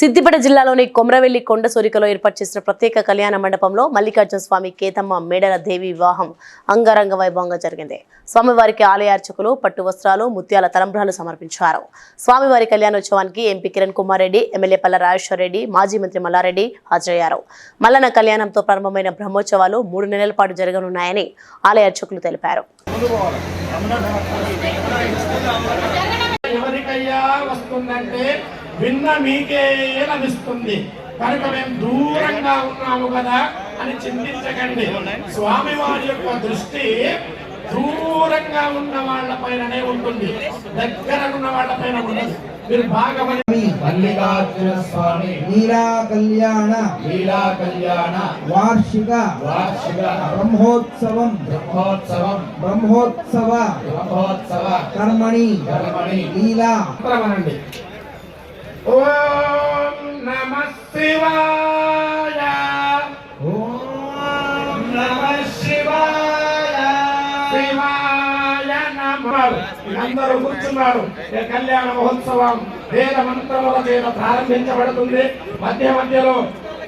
సిద్దిపేట జిల్లాలోని కొమరవెల్లి కొండ సోరికలో ఏర్పాటు చేసిన ప్రత్యేక కళ్యాణ మండపంలో మల్లికార్జున స్వామి కేతమ్మ మేడల దేవి వివాహం అంగరంగ వైభవంగా జరిగింది. స్వామివారికి ఆలయ అర్చకులు పట్టు వస్త్రాలు ముత్యాల తలంబ్రాలు సమర్పించారు. స్వామివారి కళ్యాణోత్సవానికి ఎంపీ కిరణ్ కుమార్ రెడ్డి ఎమ్మెల్యే పల్ల రాజేశ్వర రెడ్డి మాజీ మంత్రి మల్లారెడ్డి హాజరయ్యారు. మల్లన కళ్యాణంతో ప్రారంభమైన బ్రహ్మోత్సవాలు మూడు నెలల పాటు జరగనున్నాయని ఆలయ అర్చకులు తెలిపారు. ఎవరికయ్యా వస్తుందంటే విన్న మీకే లభిస్తుంది కనుక మేము దూరంగా ఉన్నాము కదా అని చింతించకండి. స్వామి వారి యొక్క దృష్టి దూరంగా ఉన్న వాళ్ళ పైననే ఉంటుంది. దగ్గర ఉన్న వాళ్ళ పైన ఉండదు. మీరు మల్లికార్జున స్వామి లీలా కళ్యాణ లీలా కళ్యాణ వార్షిక వార్షిక బ్రహ్మోత్సవం బ్రహ్మోత్సవం బ్రహ్మోత్సవ బ్రహ్మోత్సవ కర్మణి కర్మణి లీలా మంత్రమనండి ఓం నమ శివాయ ఓం నమ శివాయ. శివాయ నమ. అందరూ కూర్చున్నారు. కళ్యాణ మహోత్సవం వేద మంత్రముల చేత ప్రారంభించబడుతుంది. మధ్య మధ్యలో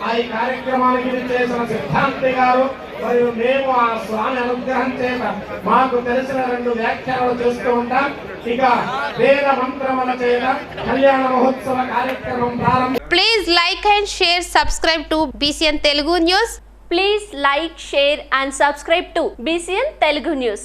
ఆ ఈ కార్యక్రమానికి చేసిన సిద్ధాంతి గారు మరియు మేము ఆ స్వామి అనుగ్రహం చేత మాకు తెలిసిన రెండు వ్యాఖ్యానాలు చేస్తూ ఉంటాం ఇక వేద మంత్రముల చేత కళ్యాణ మహోత్సవ కార్యక్రమం ప్రారంభం Please like and share, subscribe to BCN Telugu News. Please like, share and subscribe to BCN Telugu News.